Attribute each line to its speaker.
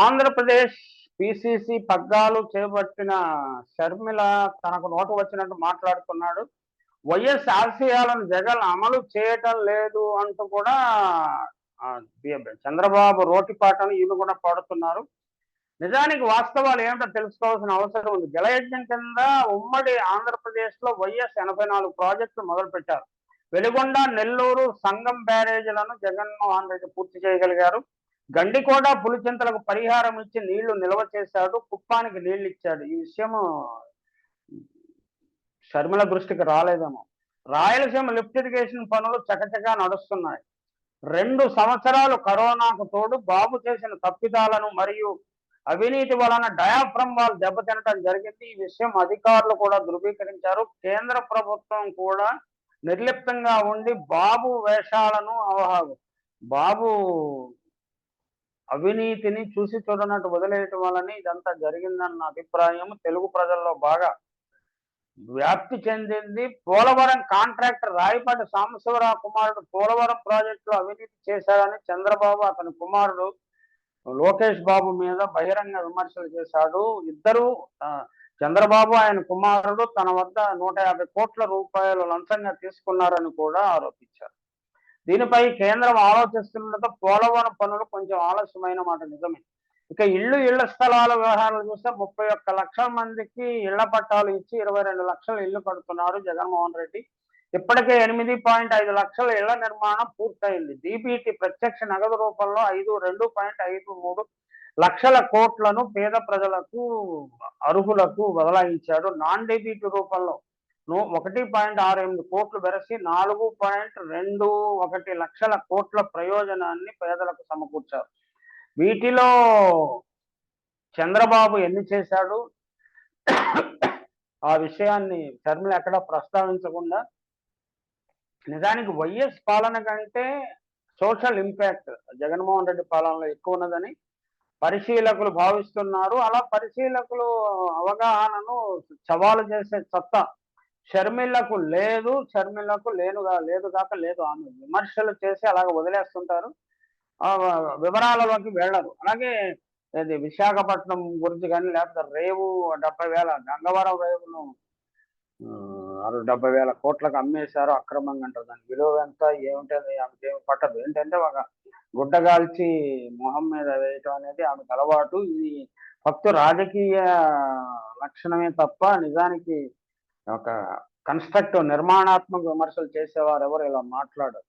Speaker 1: Andhra Pradesh PCC పగ్గాలు చేపట్టిన షర్మిల తనకు నోటు వచ్చినట్టు మాట్లాడుతున్నాడు. వైఎస్ ఆశయాలను జగన్ అమలు చేయటం లేదు అంటూ కూడా చంద్రబాబు రోటిపాటను ఈయన కూడా పాడుతున్నారు. నిజానికి వాస్తవాలు ఏమిటో తెలుసుకోవాల్సిన అవసరం ఉంది. జలయజ్ఞం కింద ఉమ్మడి ఆంధ్రప్రదేశ్లో వైఎస్ ఎనభై నాలుగు ప్రాజెక్టులు మొదలుపెట్టారు. వెలుగొండ నెల్లూరు సంగం బ్యారేజీలను జగన్మోహన్ రెడ్డి పూర్తి చేయగలిగారు. గండికోట పులిచింతలకు పరిహారం ఇచ్చి నీళ్ళు నిల్వ చేశాడు కుప్పానికి నీళ్ళు ఇచ్చాడు. ఈ విషయము షర్మిల దృష్టికి రాలేదేమో. రాయలసీమ లిఫ్ట్ ఇరిగేషన్ పనులు చకచకా నడుస్తున్నాయి. రెండు సంవత్సరాలు కరోనాకు తోడు బాబు చేసిన తప్పిదాలను మరియు అవినీతి వలన డయాఫ్రమ్ వాళ్ళు దెబ్బతినటం జరిగింది. ఈ విషయం అధికారులు కూడా ధృవీకరించారు. కేంద్ర ప్రభుత్వం కూడా నిర్లిప్తంగా ఉండి బాబు వేషాలను అవహా- బాబు అవినీతిని చూసి చూడనట్టు వదిలేయటం వలన ఇదంతా జరిగిందన్న అభిప్రాయం తెలుగు ప్రజల్లో బాగా వ్యాప్తి చెందింది. పోలవరం కాంట్రాక్టర్ రాయపాటి సాంబశివరావు కుమారుడు పోలవరం ప్రాజెక్టులో అవినీతి చేశాడని చంద్రబాబు అతని కుమారుడు లోకేష్ బాబు మీద బహిరంగ విమర్శలు చేశాడు. ఇద్దరు చంద్రబాబు ఆయన కుమారుడు తన వద్ద నూట యాభై కోట్ల రూపాయలు లంచంగా తీసుకున్నారని కూడా ఆరోపించారు. దీనిపై కేంద్రం ఆలోచిస్తుండటంతో పోలవరం పనులు కొంచెం ఆలస్యమైన మాట నిజమే. ఇక ఇల్లు ఇళ్ళ స్థలాల వ్యవహారాలు చూస్తే ముప్పై ఒక్క లక్షల మందికి ఇళ్ళ పట్టాలు ఇచ్చి ఇరవై రెండు లక్షల ఇల్లు కడుతున్నారు జగన్మోహన్ రెడ్డి. ఇప్పటికే ఎనిమిది పాయింట్ ఐదు లక్షల ఇళ్ళ నిర్మాణం పూర్తయింది. డీబీటీ ప్రత్యక్ష నగదు రూపంలో ఐదు రెండు పాయింట్ ఐదు మూడు లక్షల కోట్లను పేద ప్రజలకు అర్హులకు బదలాయించాడు నాన్ డీబీటీ రూపంలో ఒకటి పాయింట్ ఆరు ఎనిమిది కోట్లు బెరసి నాలుగు పాయింట్ రెండు ఒకటి లక్షల కోట్ల ప్రయోజనాన్ని పేదలకు సమకూర్చారు. వీటిలో చంద్రబాబు ఎన్ని చేశాడు? ఆ విషయాన్ని షర్మిల ఎక్కడ ప్రస్తావించకుండా నిజానికి వైఎస్ పాలన కంటే సోషల్ ఇంపాక్ట్ జగన్మోహన్ రెడ్డి పాలనలో ఎక్కువ ఉన్నదని పరిశీలకులు భావిస్తున్నారు. అలా పరిశీలకులు అవగాహనను సవాలు చేసే సత్తా షర్మిలకు లేదు షర్మిలకు లేనుగా లేదు కాక లేదు ఆమె విమర్శలు చేసి అలాగ వదిలేస్తుంటారు. వివరాలలోకి వెళ్ళరు. అలాగే ఇది విశాఖపట్నం గురించి కానీ లేకపోతే రేవు డెబ్బై వేల గంగవరం రేవును అరవై డెబ్బై వేల కోట్లకు అమ్మేశారు అక్రమంగా అంటారు. దాని విలువ ఎంత ఏమిటది ఆమెకి ఏమి పట్టదు. ఏంటంటే ఒక గుడ్డగాల్చి మొహం మీద వేయటం అనేది ఆమెకు అలవాటు. ఇది ఫక్తు రాజకీయ లక్షణమే తప్ప నిజానికి ఒక కన్స్ట్రక్టివ్ నిర్మాణాత్మక విమర్శలు చేసేవారు ఎవరు ఇలా మాట్లాడరు.